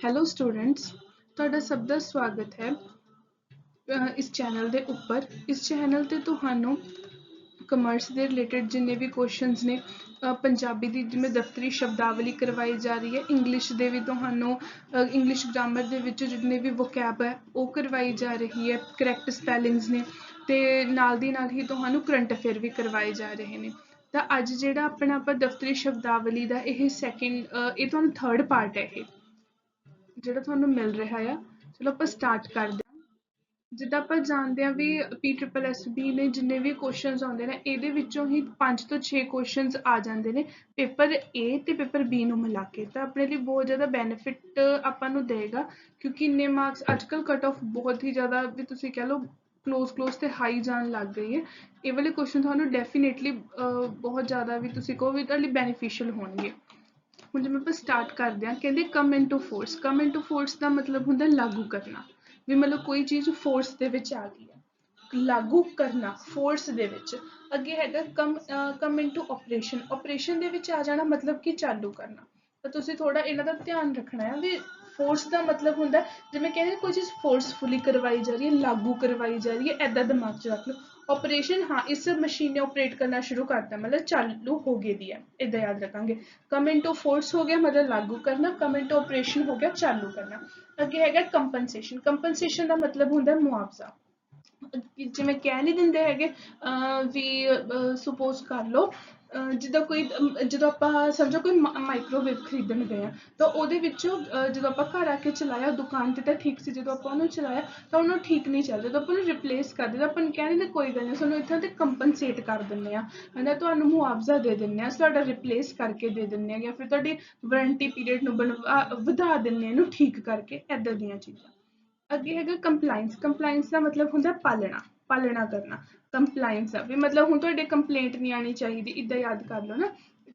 Hello students ਤੁਹਾਡਾ ਸਭ ਦਾ ਸਵਾਗਤ ਹੈ ਇਸ ਚੈਨਲ ਦੇ ਉੱਪਰ। ਇਸ ਚੈਨਲ ਤੇ ਤੁਹਾਨੂੰ ਕਮਰਸ ਦੇ ਰਿਲੇਟਡ ਜਿੰਨੇ ਵੀ ਕੁਐਸਚਨਸ ਨੇ ਪੰਜਾਬੀ ਦੀ ਜਿਵੇਂ ਦਫ਼ਤਰੀ ਸ਼ਬਦਾਵਲੀ ਕਰਵਾਈ ਜਾ ਰਹੀ ਹੈ ਇੰਗਲਿਸ਼ ਦੇ ਵੀ ਤੁਹਾਨੂੰ ਇੰਗਲਿਸ਼ ਗ੍ਰਾਮਰ ਦੇ ਵਿੱਚ ਜਿੰਨੇ ਵੀ ਵੋਕੈਬ ਹੈ, ਉਹ ਕਰਵਾਈ ਜਾ ਰਹੀ ਹੈ ਕਰੈਕਟ ਸਪੈਲਿੰਗਸ ਨੇ। ਤੇ ਨਾਲ ਦੀ ਨਾਲ ਹੀ ਤੁਹਾਨੂੰ ਕਰੰਟ ਅਫੇਅਰ ਵੀ ਕਰਵਾਏ ਜਾ ਰਹੇ ਨੇ। ਤਾਂ ਅੱਜ ਜਿਹੜਾ ਆਪਣਾ ਆਪਾਂ ਦਫ਼ਤਰੀ ਸ਼ਬਦਾਵਲੀ ਦਾ ਇਹ ਸੈਕਿੰਡ ਇਹ ਤੁਹਾਨੂੰ ਥਰਡ ਪਾਰਟ ਹੈ ਇਹ। ਜਿਹੜਾ ਤੁਹਾਨੂੰ ਮਿਲ ਰਿਹਾ ਆ, ਚਲੋ ਆਪਾਂ ਸਟਾਰਟ ਕਰਦੇ ਹਾਂ। ਜਿੱਦਾਂ ਆਪਾਂ ਜਾਣਦੇ ਹਾਂ ਵੀ ਪੀ ਟ੍ਰਿਪਲ ਐਸ ਬੀ ਨੇ ਜਿੰਨੇ ਵੀ ਕੁਐਸਚਨਸ ਆਉਂਦੇ ਨੇ, ਇਹਦੇ ਵਿੱਚੋਂ ਹੀ 5 ਤੋਂ 6 ਕੁਐਸਚਨਸ ਆ ਜਾਂਦੇ ਨੇ, ਪੇਪਰ A ਤੇ ਪੇਪਰ B ਨੂੰ ਮਿਲਾ ਕੇ। ਤਾਂ ਆਪਣੇ ਲਈ ਬਹੁਤ ਜ਼ਿਆਦਾ ਬੈਨੀਫਿਟ ਆਪਾਂ ਨੂੰ ਦੇਗਾ, ਕਿਉਂਕਿ ਇੰਨੇ ਮਾਰਕਸ ਅੱਜਕੱਲ ਕਟ ਆਫ ਬਹੁਤ ਹੀ ਜ਼ਿਆਦਾ ਵੀ ਤੁਸੀਂ ਕਹਿ ਲਓ ਕਲੋਜ਼ ਕਲੋਜ਼ ਤੇ ਹਾਈ ਜਾਣ ਲੱਗ ਗਈ ਹੈ। ਇਹ ਵਾਲੇ ਕੁਐਸਚਨ ਤੁਹਾਨੂੰ ਡੈਫੀਨੇਟਲੀ ਬਹੁਤ ਜ਼ਿਆਦਾ ਵੀ ਤੁਸੀਂ ਕਹੋ ਵੀ ਤੁਹਾਡੇ ਲਈ ਬੈਨੀਫੀਸ਼ੀਅਲ ਹੋਣਗੇ। ਹੁਣ ਜਿਵੇਂ ਆਪਾਂ ਸਟਾਰਟ ਕਰਦੇ ਹਾਂ, ਕਹਿੰਦੇ come into force come into force ਦਾ ਮਤਲਬ ਹੁੰਦਾ ਲਾਗੂ ਕਰਨਾ, ਵੀ ਮਤਲਬ ਕੋਈ ਚੀਜ਼ ਫੋਰਸ ਦੇ ਵਿੱਚ ਆ ਗਈ ਹੈ। ਲਾਗੂ ਕਰਨਾ ਫੋਰਸ ਦੇ ਵਿੱਚ, ਅੱਗੇ ਹੈਗਾ come come into operation operation ਦੇ ਵਿੱਚ ਆ ਜਾਣਾ ਮਤਲਬ ਕਿ ਚਾਲੂ ਕਰਨਾ। ਤਾਂ ਤੁਸੀਂ ਥੋੜਾ ਇਹਨਾਂ ਦਾ ਧਿਆਨ ਰੱਖਣਾ ਹੈ ਵੀ ਫੋਰਸ ਦਾ ਮਤਲਬ ਹੁੰਦਾ ਜਿਵੇਂ ਕਹਿੰਦੇ ਕੋਈ ਚੀਜ਼ ਫੋਰਸਫੁਲੀ ਕਰਵਾਈ ਜਾ ਰਹੀ ਹੈ, ਲਾਗੂ ਕਰਵਾਈ ਜਾ ਰਹੀ ਹੈ ਐਦਾਂ ਦਿਮਾਗ 'ਚ ਰੱਖ ਲਓ। ਆਪਰੇਸ਼ਨ ਹਾਂ, ਇਸ ਮਸ਼ੀਨ ਨੇ ਆਪਰੇਟ ਕਰਨਾ ਸ਼ੁਰੂ ਕਰਤਾ, ਮਤਲਬ ਚਾਲੂ ਹੋ ਗਈ ਦੀ ਹੈ ਇਦਾਂ ਯਾਦ ਰੱਖਾਂਗੇ। ਕਮ ਇਨਟੂ ਫੋਰਸ ਹੋ ਗਿਆ, ਮਤਲਬ ਲਾਗੂ ਕਰਨਾ ਕਮ ਇਨਟੂ ਆਪਰੇਸ਼ਨ ਹੋ ਗਿਆ, ਚਾਲੂ ਕਰਨਾ। ਅੱਗੇ ਹੈਗਾ ਕੰਪਨਸੇਸ਼ਨ ਕੰਪਨਸੇਸ਼ਨ ਦਾ ਮਤਲਬ ਹੁੰਦਾ ਮੁਆਵਜ਼ਾ। ਜਿਵੇਂ ਕਹਿ ਨਹੀਂ ਦਿੰਦੇ ਹੈਗੇ ਵੀ ਸੁਪੋਜ਼ ਕਰ ਲਓ ਜਿੱਦਾਂ ਕੋਈ ਜਦੋਂ ਆਪਾਂ ਸਮਝੋ ਕੋਈ ਮਾਈਕ੍ਰੋਵੇਵ ਖਰੀਦਣ ਗਏ ਆ, ਤਾਂ ਉਹਦੇ ਵਿੱਚੋਂ ਜਦੋਂ ਆਪਾਂ ਘਰ ਆ ਕੇ ਚਲਾਇਆ, ਦੁਕਾਨ ਤੇ ਤਾਂ ਠੀਕ ਸੀ, ਜਦੋਂ ਆਪਾਂ ਉਹਨੂੰ ਚਲਾਇਆ, ਤਾਂ ਉਹਨੂੰ ਠੀਕ ਨਹੀਂ ਚੱਲਦਾ ਜਦੋਂ ਆਪਾਂ ਉਹਨੂੰ ਰਿਪਲੇਸ ਕਰ ਦਿੰਦੇ ਆਪਾਂ ਨੂੰ ਕਹਿੰਦੇ ਨੇ ਕੋਈ ਗੱਲ ਨਹੀਂ ਸਾਨੂੰ ਇੱਥੋਂ ਤੇ ਕੰਪਨਸੇਟ ਕਰ ਦਿੰਦੇ ਆ ਹਨਾ ਤੁਹਾਨੂੰ ਮੁਆਵਜ਼ਾ ਦੇ ਦਿੰਦੇ ਆ ਤੁਹਾਡਾ ਰਿਪਲੇਸ ਕਰਕੇ ਦੇ ਦਿੰਦੇ ਆ ਜਾਂ ਫਿਰ ਤੁਹਾਡੀ ਵਾਰੰਟੀ ਪੀਰੀਅਡ ਨੂੰ ਬਣਵਾ ਵਧਾ ਦਿੰਦੇ ਆ ਇਹਨੂੰ ਠੀਕ ਕਰਕੇ ਐਦਾਂ ਦੀਆਂ ਚੀਜ਼ਾਂ। ਅੱਗੇ ਹੈਗਾ ਕੰਪਲਾਈਂਸ ਕੰਪਲਾਈਂਸ ਦਾ ਮਤਲਬ ਹੁੰਦਾ ਪਾਲਣਾ। ਪਾਲਣਾ ਕਰਨਾ ਕੰਪਲਾਈਂਸ ਦਾ ਵੀ ਮਤਲਬ ਹੁਣ ਤੁਹਾਡੇ ਕੰਪਲੇਂਟ ਨਹੀਂ ਆਣੀ ਚਾਹੀਦੀ ਇਦਾਂ ਯਾਦ ਕਰ ਲਓ ਨਾ।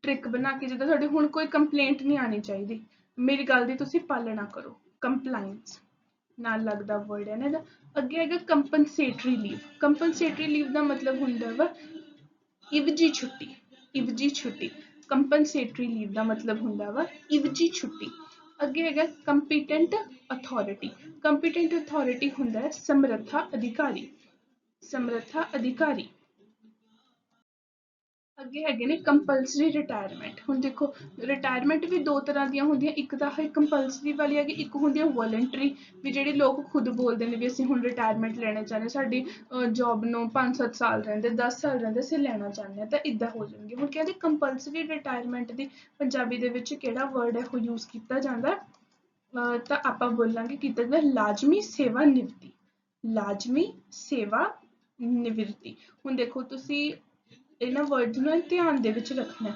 ਟ੍ਰਿਕ ਬਣਾ ਕੇ ਜਿੱਦਾਂ ਤੁਹਾਡੇ ਹੁਣ ਕੋਈ ਕੰਪਲੇਂਟ ਨਹੀਂ ਆਣੀ ਚਾਹੀਦੀ। ਮੇਰੀ ਗੱਲ ਦੀ ਤੁਸੀਂ ਪਾਲਣਾ ਕਰੋ ਕੰਪਲਾਈਂਸ ਨਾਲ ਲੱਗਦਾ ਵਰਡ ਹੈ ਨਾ ਇਹਦਾ। ਅੱਗੇ ਹੈਗਾ ਕੰਪਨਸੇਟਰੀ ਲੀਵ ਕੰਪਨਸੇਟਰੀ ਲੀਵ ਦਾ ਮਤਲਬ ਹੁੰਦਾ ਵਾ, ਇਵਜੀ ਛੁੱਟੀ ਇਵਜੀ ਛੁੱਟੀ। ਕੰਪਨਸੇਟਰੀ ਲੀਵ ਦਾ ਮਤਲਬ ਹੁੰਦਾ ਵਾ, ਇਵਜੀ ਛੁੱਟੀ। ਅੱਗੇ ਹੈਗਾ ਕੰਪੀਟੈਂਟ ਅਥਾਰਟੀ ਕੰਪੀਟੈਂਟ ਅਥਾਰਟੀ ਹੁੰਦਾ ਹੈ ਸਮਰੱਥਾ ਅਧਿਕਾਰੀ। ਸਮਰੱਥਾ ਅਧਿਕਾਰੀ। ਅੱਗੇ ਹੈਗੇ ਨੇ ਕੰਪਲਸਰੀ ਰਿਟਾਇਰਮੈਂਟ ਹੁਣ ਦੇਖੋ ਰਿਟਾਇਰਮੈਂਟ ਵੀ ਦੋ ਤਰ੍ਹਾਂ ਦੀਆਂ ਹੁੰਦੀਆਂ, ਇੱਕ ਤਾਂ ਹੈ ਕੰਪਲਸਰੀ ਵਾਲੀ ਹੈਗੀ, ਇੱਕ ਹੁੰਦੀ ਹੈ ਵੋਲੰਟਰੀ ਵੀ ਜਿਹੜੇ ਲੋਕ ਖੁਦ ਬੋਲਦੇ ਨੇ ਵੀ ਅਸੀਂ ਹੁਣ ਰਿਟਾਇਰਮੈਂਟ ਲੈਣਾ ਚਾਹੁੰਦੇ ਸਾਡੀ ਜੌਬ ਨੂੰ 5-7 ਸਾਲ ਰਹਿੰਦੇ 10 ਸਾਲ ਰਹਿੰਦੇ, ਅਸੀਂ ਲੈਣਾ ਚਾਹੁੰਦੇ ਹਾਂ, ਤਾਂ ਇਦਾਂ ਹੋ ਜਾਣਗੇ। ਹੁਣ ਕਹਿੰਦੇ ਕੰਪਲਸਰੀ ਰਿਟਾਇਰਮੈਂਟ ਦੀ ਪੰਜਾਬੀ ਦੇ ਵਿੱਚ ਕਿਹੜਾ ਵਰਡ ਹੈ, ਉਹ ਯੂਜ਼ ਕੀਤਾ ਜਾਂਦਾ? ਤਾਂ ਆਪਾਂ ਬੋਲਾਂਗੇ ਕੀਤਾ ਜਾਂਦਾ? ਲਾਜ਼ਮੀ ਸੇਵਾ ਨਿਵਰਤੀ ਲਾਜ਼ਮੀ ਸੇਵਾ ਨਿਵਰਤੀ। ਹੁਣ ਦੇਖੋ ਤੁਸੀਂ ਇਹਨਾਂ ਵਰਡਸ ਨੂੰ ਧਿਆਨ ਦੇ ਵਿੱਚ ਰੱਖਣਾ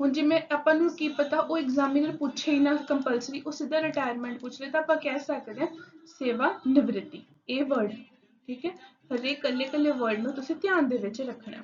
ਹੁਣ ਜਿਵੇਂ ਆਪਾਂ ਨੂੰ ਕੀ ਪਤਾ, ਉਹ ਐਗਜ਼ਾਮੀਨਰ ਪੁੱਛੇ ਹੀ ਨਾ ਕੰਪਲਸਰੀ ਉਹ ਸਿੱਧਾ ਰਿਟਾਇਰਮੈਂਟ ਪੁੱਛ ਲੇ ਤਾਂ ਆਪਾਂ ਕਹਿ ਸਕਦੇ ਹਾਂ ਸੇਵਾ ਨਿਵਰਤੀ। ਇਹ ਵਰਡ ਠੀਕ ਹੈ? ਹਰੇਕ ਇਕੱਲੇ ਇਕੱਲੇ ਵਰਡ ਨੂੰ ਤੁਸੀਂ ਧਿਆਨ ਦੇ ਵਿੱਚ ਰੱਖਣਾ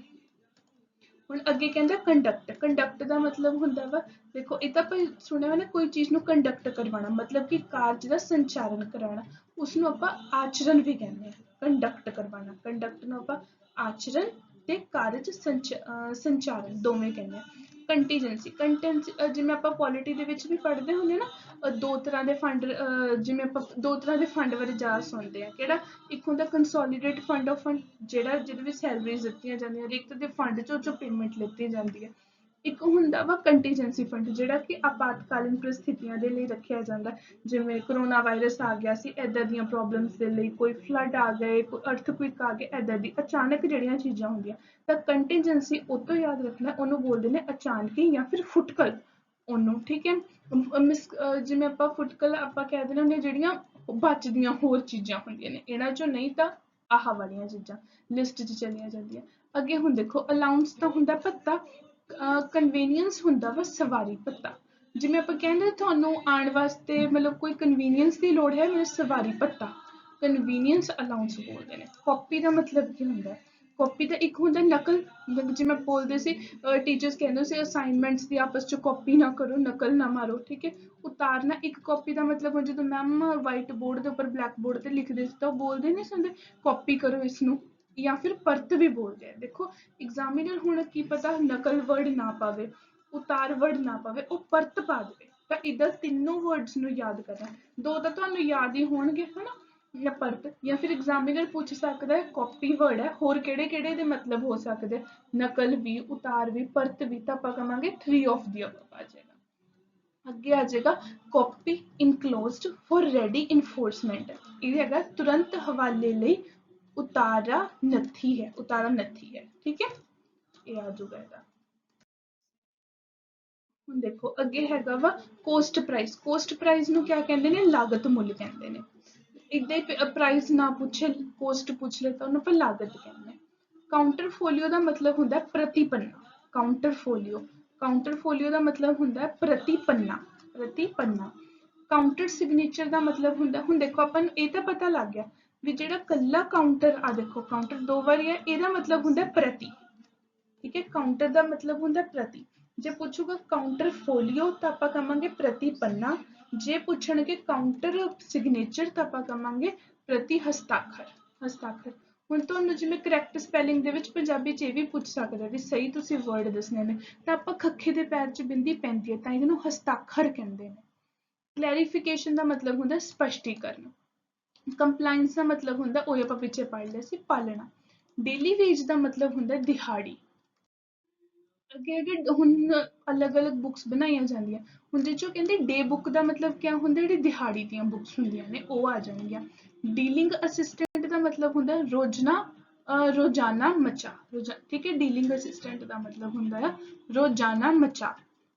ਹੁਣ ਅੱਗੇ ਕਹਿੰਦਾ ਕੰਡਕਟ ਕੰਡਕਟ ਦਾ ਮਤਲਬ ਹੁੰਦਾ ਵਾ, ਦੇਖੋ ਇਹ ਤਾਂ ਆਪਾਂ ਸੁਣਿਆ ਹੋਣਾ ਕੋਈ ਚੀਜ਼ ਨੂੰ ਕੰਡਕਟ ਕਰਵਾਉਣਾ, ਮਤਲਬ ਕਿ ਕਾਰਜ ਦਾ ਸੰਚਾਲਨ ਕਰਾਉਣਾ ਉਸ ਨੂੰ ਆਪਾਂ ਆਚਰਣ ਵੀ ਕਹਿੰਦੇ ਆ ਕੰਡਕਟ ਕਰਵਾਉਣਾ ਕੰਡਕਟ ਨੂੰ ਆਪਾਂ ਆਚਰਣ ਤੇ ਕਾਰਜ ਸੰਚਾਰਨ ਦੋਵੇਂ ਕਹਿੰਦੇ ਆ ਕੰਟੀਜੈਂਸੀ ਕੰਟੈਂਸੀ ਜਿਵੇਂ ਆਪਾਂ ਪੋਲਿਟੀ ਦੇ ਵਿੱਚ ਵੀ ਪੜ੍ਹਦੇ ਹੁੰਦੇ ਨਾ ਦੋ ਤਰ੍ਹਾਂ ਦੇ ਫੰਡ ਜਿਵੇਂ ਆਪਾਂ ਦੋ ਤਰ੍ਹਾਂ ਦੇ ਫੰਡ ਬਾਰੇ ਜ਼ਿਆਦਾ ਸੁਣਦੇ ਆ ਕਿਹੜਾ? ਇੱਕ ਹੁੰਦਾ ਕੰਸੋਲੀਡੇਟ ਫੰਡ ਆਫ ਫੰਡ ਜਿਹੜਾ ਜਿਹਦੇ ਵਿੱਚ ਸੈਲਰੀਜ਼ ਦਿੱਤੀਆਂ ਜਾਂਦੀਆਂ ਇੱਕ ਦੇ ਫੰਡ ਚੋਂ ਚੋਂ ਪੇਮੈਂਟ ਲਿੱਤੀ ਜਾਂਦੀ ਹੈ। ਇੱਕ ਹੁੰਦਾ ਵਾ ਕੰਟੀਜੈਂਸੀ ਫੰਡ ਜਿਹੜਾ ਕਿ ਆਪਾਤਕਾਲੀਨ ਪ੍ਰਸਥਿਤੀਆਂ ਦੇ ਲਈ ਰੱਖਿਆ ਜਾਂਦਾ ਜਿਵੇਂ ਕਰੋਨਾ ਵਾਇਰਸ ਆ ਗਿਆ ਸੀ ਐਦਾਂ ਦੀਆਂ ਪ੍ਰੋਬਲਮਸ ਦੇ ਲਈ ਕੋਈ ਫਲੱਡ ਆ ਗਏ, ਕੋਈ ਅਰਥਕੁਇਕ ਆ ਗਏ ਐਦਾਂ ਦੀ ਅਚਾਨਕ ਜਿਹੜੀਆਂ ਚੀਜ਼ਾਂ ਹੁੰਦੀਆਂ। ਤਾਂ ਕੰਟੀਜੈਂਸੀ ਉਹ ਤੋਂ ਯਾਦ ਰੱਖਣਾ, ਉਹਨੂੰ ਬੋਲਦੇ ਨੇ ਅਚਾਨਕੀ ਜਾਂ ਫਿਰ ਫੁਟਕਲ। ਉਹਨੂੰ, ਠੀਕ ਹੈ? ਜਿਵੇਂ ਆਪਾਂ ਫੁਟਕਲ ਆਪਾਂ ਕਹਿ ਦਿੰਦੇ ਹੁੰਦੇ ਜਿਹੜੀਆਂ ਬਚਦੀਆਂ ਹੋਰ ਚੀਜ਼ਾਂ ਹੁੰਦੀਆਂ ਨੇ, ਇਹਨਾਂ ਚੋਂ ਨਹੀਂ ਤਾਂ ਆਹ ਵਾਲੀਆਂ ਚੀਜ਼ਾਂ ਲਿਸਟ 'ਚ ਚਲੀਆਂ ਜਾਂਦੀਆਂ। ਅੱਗੇ ਹੁਣ ਦੇਖੋ ਅਲਾਉਂਸ ਤਾਂ ਹੁੰਦਾ ਭੱਤਾ ਕਨਵੀਨੀਅੰਸ ਹੁੰਦਾ ਵਾ ਸਵਾਰੀ ਭੱਤਾ। ਜਿਵੇਂ ਆਪਾਂ ਕਹਿੰਦੇ ਤੁਹਾਨੂੰ ਆਉਣ ਵਾਸਤੇ ਮਤਲਬ ਕੋਈ ਕਨਵੀਨੀਅੰਸ ਦੀ ਲੋੜ ਹੈ ਮੈਨੂੰ ਸਵਾਰੀ ਭੱਤਾ। ਕਨਵੀਨੀਅੰਸ ਅਲਾਉਂਸ ਬੋਲਦੇ ਨੇ। ਕਾਪੀ ਦਾ ਮਤਲਬ ਕੀ ਹੁੰਦਾ? ਕਾਪੀ ਦਾ ਇੱਕ ਹੁੰਦਾ ਨਕਲ ਜਿਵੇਂ ਬੋਲਦੇ ਸੀ ਟੀਚਰਸ ਕਹਿੰਦੇ ਸੀ ਅਸਾਈਨਮੈਂਟਸ ਦੀ ਆਪਸ ਚ ਕਾਪੀ ਨਾ ਕਰੋ, ਨਕਲ ਨਾ ਮਾਰੋ, ਠੀਕ ਹੈ? ਉਤਾਰਨਾ ਇੱਕ ਕਾਪੀ ਦਾ ਮਤਲਬ ਜਦੋਂ ਮੈਮ ਵਾਈਟ ਬੋਰਡ ਦੇ ਉੱਪਰ ਬਲੈਕ ਬੋਰਡ ਤੇ ਲਿਖਦੇ ਸੀ ਤਾਂ ਉਹ ਬੋਲਦੇ ਨਹੀਂ ਸੰਦੇ ਕਾਪੀ ਕਰੋ ਇਸ ਨੂੰ ਜਾਂ ਫਿਰ ਪਰਤ ਵੀ ਬੋਲਦੇ ਆ। ਦੇਖੋ ਐਗਜ਼ਾਮੀਨਰ ਹੁਣ ਕੀ ਪਤਾ ਨਕਲ ਵਰਡ ਨਾ ਪਾਵੇ, ਉਤਾਰ ਵਰਡ ਨਾ ਪਾਵੇ, ਉਹ ਪਰਤ ਪਾ ਦੇਵੇ। ਤਾਂ ਇਦਾਂ ਤਿੰਨੋਂ ਵਰਡਸ ਨੂੰ ਯਾਦ ਕਰਨਾ। ਦੋ ਤਾਂ ਤੁਹਾਨੂੰ ਯਾਦ ਹੀ ਹੋਣਗੇ, ਹਨਾ? ਜਾਂ ਪਰਤ ਜਾਂ ਫਿਰ ਐਗਜ਼ਾਮੀਨਰ ਪੁੱਛ ਸਕਦਾ ਹੈ ਕਾਪੀ ਵਰਡ ਹੈ, ਹੋਰ ਕਿਹੜੇ ਕਿਹੜੇ ਦੇ ਮਤਲਬ ਹੋ ਸਕਦੇ? ਨਕਲ ਵੀ, ਉਤਾਰ ਵੀ, ਪਰਤ ਵੀ ਤਾਂ ਆਪਾਂ ਕਹਾਂਗੇ 3 ਆਫ ਦੀ ਅਬਵ ਆ ਜਾਏਗਾ। ਅੱਗੇ ਆ ਜਾਏਗਾ copy enclosed for ready enforcement ਇਹ ਹੈਗਾ ਤੁਰੰਤ ਹਵਾਲੇ ਲਈ ਉਤਾਰਾ ਨੱਥੀ ਹੈ, ਉਤਾਰਾ ਨੱਥੀ ਹੈ, ਠੀਕ ਹੈ? ਇਹ ਆ ਜਾਊਗਾ ਇਹਦਾ। ਹੁਣ ਦੇਖੋ, ਅੱਗੇ ਹੈਗਾ ਵਾ ਕੋਸਟ ਪ੍ਰਾਈਸ ਕੋਸਟ ਪ੍ਰਾਈਸ ਨੂੰ ਕਿਆ ਕਹਿੰਦੇ ਨੇ? ਲਾਗਤ ਮੁੱਲ ਕਹਿੰਦੇ ਨੇ। ਇਦਾਂ ਹੀ ਪ੍ਰਾਈਸ ਨਾ ਪੁੱਛੇ ਕੋਸਟ ਪੁੱਛ ਲੈ ਤਾਂ ਉਹਨੂੰ ਆਪਾਂ ਲਾਗਤ ਕਹਿੰਦੇ ਨੇ ਕਾਊਂਟਰ ਫੋਲੀਓ ਦਾ ਮਤਲਬ ਹੁੰਦਾ ਹੈ ਪ੍ਰਤੀ ਪੰਨਾ ਕਾਊਂਟਰ ਫੋਲੀਓ ਕਾਊਂਟਰ ਫੋਲੀਓ ਦਾ ਮਤਲਬ ਹੁੰਦਾ ਪ੍ਰਤੀ ਪੰਨਾ ਪ੍ਰਤੀ ਪੰਨਾ ਕਾਊਂਟਰ ਸਿਗਨੇਚਰ ਦਾ ਮਤਲਬ ਹੁੰਦਾ, ਹੁਣ ਦੇਖੋ ਆਪਾਂ ਨੂੰ ਇਹ ਤਾਂ ਪਤਾ ਲੱਗ ਗਿਆ ਵੀ ਜਿਹੜਾ ਕੱਲਾ ਕਾਊਂਟਰ ਆ, ਦੇਖੋ ਕਾਊਂਟਰ ਦੋ ਵਾਰੀ ਹੈ, ਇਹਦਾ ਮਤਲਬ ਹੁੰਦਾ ਪ੍ਰਤੀ। ਠੀਕ ਹੈ ਕਾਊਂਟਰ ਦਾ ਮਤਲਬ ਹੁੰਦਾ ਪ੍ਰਤੀ। ਜੇ ਪੁੱਛੂਗਾ ਕਾਊਂਟਰ ਫੋਲੀਓ ਤਾਂ ਆਪਾਂ ਕਹਾਂਗੇ ਪ੍ਰਤੀ ਪੰਨਾ, ਜੇ ਪੁੱਛਣਗੇ ਕਾਊਂਟਰ ਸਿਗਨੇਚਰ ਤਾਂ ਆਪਾਂ ਕਹਾਂਗੇ ਪ੍ਰਤੀ ਹਸਤਾਖਰ ਹਸਤਾਖਰ। ਹੁਣ ਤੁਹਾਨੂੰ ਜਿਵੇਂ ਕਰੈਕਟ ਸਪੈਲਿੰਗ ਦੇ ਵਿੱਚ ਪੰਜਾਬੀ 'ਚ ਇਹ ਵੀ ਪੁੱਛ ਸਕਦਾ ਵੀ ਸਹੀ ਤੁਸੀਂ ਵਰਡ ਦੱਸਣੇ ਨੇ, ਤਾਂ ਆਪਾਂ ਖੱਖੇ ਦੇ ਪੈਰ 'ਚ ਬਿੰਦੀ ਪੈਂਦੀ ਹੈ, ਤਾਂ ਇਹਨੂੰ ਹਸਤਾਖਰ ਕਹਿੰਦੇ ਨੇ। ਕਲੈਰੀਫਿਕੇਸ਼ਨ ਦਾ ਮਤਲਬ ਹੁੰਦਾ ਸਪਸ਼ਟੀਕਰਨ। ਕੰਪਲਾਈਂਸ ਦਾ ਮਤਲਬ ਹੁੰਦਾ, ਉਹ ਆਪਾਂ ਪਿੱਛੇ ਪੜ੍ਹ ਲਿਆ ਸੀ, ਪਾਲਣਾ। ਡੇਲੀ ਵੇਜ ਦਾ ਮਤਲਬ ਹੁੰਦਾ ਦਿਹਾੜੀ। ਅੱਗੇ ਅੱਗੇ ਹੁਣ ਅਲੱਗ-ਅਲੱਗ ਬੁੱਕਸ ਬਣਾਈਆਂ ਜਾਂਦੀਆਂ। ਹੁਣ ਜੇ ਜੋ ਕਹਿੰਦੇ ਡੇ ਬੁੱਕ ਦਾ ਮਤਲਬ ਕਿਆ ਹੁੰਦਾ, ਜਿਹੜੀ ਦਿਹਾੜੀ ਦੀਆਂ ਬੁੱਕਸ ਹੁੰਦੀਆਂ ਨੇ, ਉਹ ਆ ਜਾਣਗੀਆਂ। ਡੀਲਿੰਗ ਅਸਿਸਟੈਂਟ ਦਾ ਮਤਲਬ ਹੁੰਦਾ ਰੋਜ਼ਨਾ ਰੋਜ਼ਾਨਾ ਮਚਾ। ਠੀਕ ਹੈ ਡੀਲਿੰਗ ਅਸਿਸਟੈਂਟ ਦਾ ਮਤਲਬ ਹੁੰਦਾ ਹੈ ਰੋਜ਼ਾਨਾ ਮਚਾ।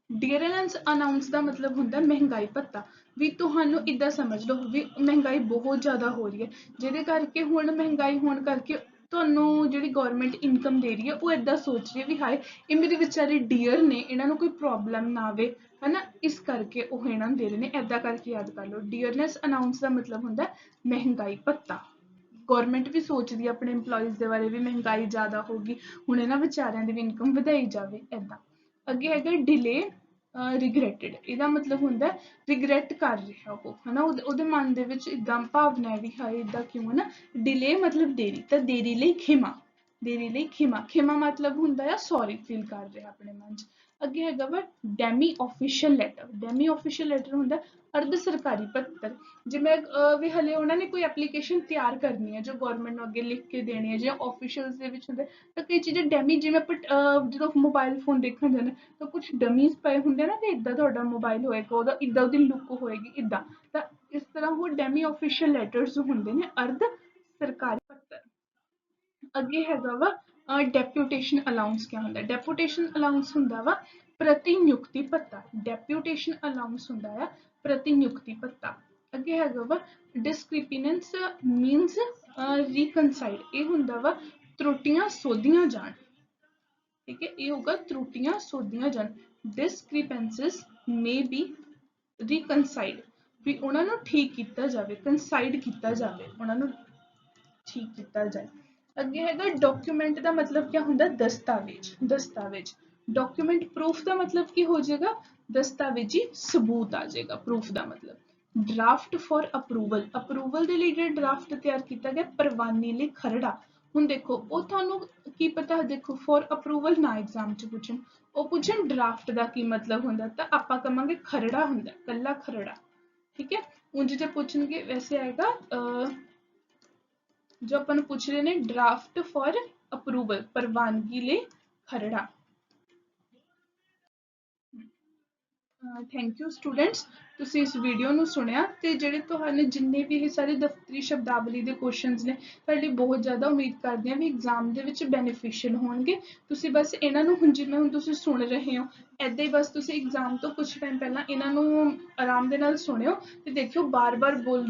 ਡੀਅਰੈਂਸ ਅਨਾਉਂਸ ਦਾ ਮਤਲਬ ਹੁੰਦਾ ਮਹਿੰਗਾਈ ਭੱਤਾ। ਵੀ ਤੁਹਾਨੂੰ ਇਦਾਂ ਸਮਝ ਲਓ ਵੀ ਮਹਿੰਗਾਈ ਬਹੁਤ ਜ਼ਿਆਦਾ ਹੋ ਰਹੀ ਹੈ। ਜਿਹਦੇ ਕਰਕੇ ਹੁਣ ਮਹਿੰਗਾਈ ਹੋਣ ਕਰਕੇ ਤੁਹਾਨੂੰ ਜਿਹੜੀ ਗਵਰਨਮੈਂਟ ਇਨਕਮ ਦੇ ਰਹੀ ਹੈ, ਉਹ ਇਦਾਂ ਸੋਚ ਰਹੀ ਹੈ ਵੀ ਹਾਏ, ਇਹ ਮੇਰੇ ਵਿਚਾਰੇ ਡੀਅਰ ਨੇ, ਇਹਨਾਂ ਨੂੰ ਕੋਈ ਪ੍ਰੋਬਲਮ ਨਾ ਆਵੇ, ਹਨਾ? ਇਸ ਕਰਕੇ ਉਹ ਇਹਨਾਂ ਨੂੰ ਦੇ ਰਹੇ ਨੇ। ਇਦਾਂ ਕਰਕੇ ਯਾਦ ਕਰ ਲਓ ਡੀਅਰਨੈਸ ਅਨਾਉਂਸ ਦਾ ਮਤਲਬ ਹੁੰਦਾ ਮਹਿੰਗਾਈ ਭੱਤਾ। ਗਵਰਨਮੈਂਟ ਵੀ ਸੋਚਦੀ ਹੈ ਆਪਣੇ EMPLOYEES ਦੇ ਬਾਰੇ ਵੀ ਮਹਿੰਗਾਈ ਜ਼ਿਆਦਾ ਹੋਗੀ ਹੁਣ ਇਹਨਾਂ ਵਿਚਾਰਿਆਂ ਦੀ ਵੀ ਇਨਕਮ ਵਧਾਈ ਜਾਵੇ, ਏਦਾਂ। ਅੱਗੇ ਹੈਗਾ ਡਿਲੇ ਰਿਗਰੈਟਡ ਇਹਦਾ ਮਤਲਬ ਹੁੰਦਾ ਰਿਗਰੈਟ ਕਰ ਰਿਹਾ ਉਹ, ਹਨਾ? ਉਹਦੇ ਉਹਦੇ ਮਨ ਦੇ ਵਿੱਚ ਇਦਾਂ ਭਾਵਨਾ ਵੀ ਹਾਏ ਇਦਾਂ ਕਿਉਂ ਹੈ ਨਾ? ਡਿਲੇ ਮਤਲਬ ਦੇਰੀ, ਤਾਂ ਦੇਰੀ ਲਈ ਖਿਮਾ। ਦੇਰੀ ਲਈ ਖਿਮਾ। ਖਿਮਾ ਮਤਲਬ ਹੁੰਦਾ ਆ ਸੌਰੀ ਫੀਲ ਕਰ ਰਿਹਾ ਆਪਣੇ ਮਨ 'ਚ। ਅੱਗੇ ਹੈਗਾ ਵਾ demi official letter demi official letter ਹੁੰਦਾ ਅਰਧ ਸਰਕਾਰੀ ਪੱਤਰ। ਜਿਵੇਂ ਵੀ ਹਲੇ ਉਹਨਾਂ ਨੇ ਕੋਈ ਐਪਲੀਕੇਸ਼ਨ ਤਿਆਰ ਕਰਨੀ ਹੈ ਜੋ ਗਵਰਨਮੈਂਟ ਨੂੰ ਅੱਗੇ ਲਿਖ ਕੇ ਦੇਣੀ ਹੈ ਜਾਂ ਆਫੀਸ਼ੀਅਲਸ ਦੇ ਵਿੱਚ ਹੁੰਦੇ, ਤਾਂ ਕਈ ਚੀਜ਼ਾਂ ਡੈਮੀ ਜਿਵੇਂ ਆਪਾਂ ਜਦੋਂ ਮੋਬਾਈਲ ਫੋਨ ਦੇਖਣ ਜਾਂਦੇ ਤਾਂ ਕੁਝ ਡਮੀਜ਼ ਪਏ ਹੁੰਦੇ ਨਾ ਕਿ ਇਦਾਂ ਤੁਹਾਡਾ ਮੋਬਾਈਲ ਹੋਏਗਾ, ਉਹਦਾ ਇਦਾਂ ਉਹਦੀ ਲੁੱਕ ਹੋਏਗੀ ਇਦਾਂ ਤਾਂ ਇਸ ਤਰ੍ਹਾਂ ਉਹ ਡੈਮੀ ਆਫੀਸ਼ੀਅਲ ਲੈਟਰਸ ਹੁੰਦੇ ਨੇ ਅਰਧ ਸਰਕਾਰੀ ਅੱਗੇ ਹੈਗਾ ਵਾ ਡੈਪੂਟੇਸ਼ਨ ਅਲਾਉਂਸ ਕਿਆ ਹੁੰਦਾ ਡੈਪੂਟੇਸ਼ਨ ਅਲਾਉਂਸ ਹੁੰਦਾ ਵਾ ਪ੍ਰਤੀ ਨਿਯੁਕਤੀ ਭੱਤਾ ਡੈਪੂਟੇਸ਼ਨ ਅਲਾਉਂਸ ਹੁੰਦਾ ਆ ਪ੍ਰਤੀ ਨਿਯੁਕਤੀ ਭੱਤਾ ਅੱਗੇ ਹੈਗਾ ਵਾ ਡਿਸਕ੍ਰਿਪੀਨੈਂਸ ਮੀਨਸ ਰੀਕਨਸਾਈਲ ਇਹ ਹੁੰਦਾ ਵਾ ਤਰੁੱਟੀਆਂ ਸੋਧੀਆਂ ਜਾਣ ਠੀਕ ਹੈ ਇਹ ਹੋਗਾ ਤਰੁੱਟੀਆਂ ਸੋਧੀਆਂ ਜਾਣ ਡਿਸਕ੍ਰਿਪੈਂਸਸ ਮੇ ਬੀ ਰੀਕਨਸਾਈਲ ਵੀ ਉਹਨਾਂ ਨੂੰ ਠੀਕ ਕੀਤਾ ਜਾਵੇ ਕੰਸਾਈਡ ਕੀਤਾ ਜਾਵੇ ਉਹਨਾਂ ਨੂੰ ਠੀਕ ਕੀਤਾ ਜਾਏ ਅੱਗੇ ਹੈਗਾ ਡਾਕੂਮੈਂਟ ਦਾ ਮਤਲਬ ਕੀ ਹੁੰਦਾ? ਦਸਤਾਵੇਜ਼। ਦਸਤਾਵੇਜ਼। ਡਾਕੂਮੈਂਟ ਪ੍ਰੂਫ ਦਾ ਮਤਲਬ ਕੀ ਹੋ ਜਾਏਗਾ? ਦਸਤਾਵੇਜ਼ੀ ਸਬੂਤ ਆ ਜਾਏਗਾ ਪ੍ਰੂਫ ਦਾ ਮਤਲਬ। ਡਰਾਫਟ ਫॉर ਅਪਰੂਵਲ ਅਪਰੂਵਲ ਦੇ ਲਈ ਜਿਹੜਾ ਡਰਾਫਟ ਤਿਆਰ ਕੀਤਾ ਗਿਆ, ਪ੍ਰਵਾਨੀ ਲਈ ਖਰੜਾ। ਹੁਣ ਦੇਖੋ, ਉਹ ਤੁਹਾਨੂੰ ਕੀ ਪਤਾ? ਦੇਖੋ ਫॉर ਅਪਰੂਵਲ ਨਾ ਐਗਜ਼ਾਮ ਚ ਪੁੱਛਣ। ਉਹ ਪੁੱਛਣ ਡਰਾਫਟ ਦਾ ਕੀ ਮਤਲਬ ਹੁੰਦਾ? ਤਾਂ ਆਪਾਂ ਕਹਾਂਗੇ ਖਰੜਾ ਹੁੰਦਾ, ਕੱਲਾ ਖਰੜਾ। ਠੀਕ ਹੈ? ਉਂਝ ਜੇ ਪੁੱਛਣਗੇ, ਵੈਸੇ ਆਏਗਾ, ਅਹ ਜੋ ਆਪਾਂ ਨੂੰ ਪੁੱਛ ਰਹੇ ਨੇ ਡਰਾਫਟ ਫॉर ਅਪਰੂਵਲ ਪ੍ਰਵਾਨਗੀ ਲਈ ਖਰੜਾ। ਥੈਂਕ ਯੂ ਸਟੂਡੈਂਟਸ ਤੁਸੀਂ ਇਸ ਵੀਡੀਓ ਨੂੰ ਸੁਣਿਆ ਤੇ ਜਿਹੜੇ ਤੁਹਾਨੂੰ ਜਿੰਨੇ ਵੀ ਇਹ ਸਾਰੇ ਦਫ਼ਤਰੀ ਸ਼ਬਦਾਵਲੀ ਦੇ ਕੁਐਸਚਨਸ ਨੇ, ਤੁਹਾਡੇ ਲਈ ਬਹੁਤ ਜ਼ਿਆਦਾ ਉਮੀਦ ਕਰਦੇ ਹਾਂ ਵੀ ਐਗਜ਼ਾਮ ਦੇ ਵਿੱਚ ਬੈਨੀਫੀਸ਼ੀਅਲ ਹੋਣਗੇ। ਤੁਸੀਂ ਬਸ ਇਹਨਾਂ ਨੂੰ ਹੁਣ ਜਿਵੇਂ ਹੁਣ ਤੁਸੀਂ ਸੁਣ ਰਹੇ ਹੋ ਐਦਾਂ ਹੀ ਬਸ ਤੁਸੀਂ ਐਗਜ਼ਾਮ ਤੋਂ ਕੁਝ ਟਾਈਮ ਪਹਿਲਾਂ ਇਹਨਾਂ ਨੂੰ ਆਰਾਮ ਦੇ ਨਾਲ ਸੁਣਿਓ ਤੇ ਦੇਖਿਓ ਬਾਰ-ਬਾਰ ਬੋਲ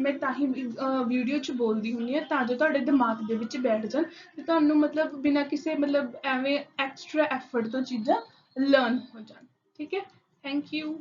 ਮੈਂ ਤਾਂ ਹੀ ਵੀਡੀਓ 'ਚ ਬੋਲਦੀ ਹੁੰਦੀ ਹਾਂ, ਤਾਂ ਜੋ ਤੁਹਾਡੇ ਦਿਮਾਗ ਦੇ ਵਿੱਚ ਬੈਠ ਜਾਣ ਤੇ ਤੁਹਾਨੂੰ ਮਤਲਬ ਬਿਨਾਂ ਕਿਸੇ ਮਤਲਬ ਐਵੇਂ ਐਕਸਟਰਾ ਐਫਰਟ ਤੋਂ ਚੀਜ਼ਾਂ ਲਰਨ ਹੋ ਜਾਣ। ਠੀਕ ਹੈ? Thank you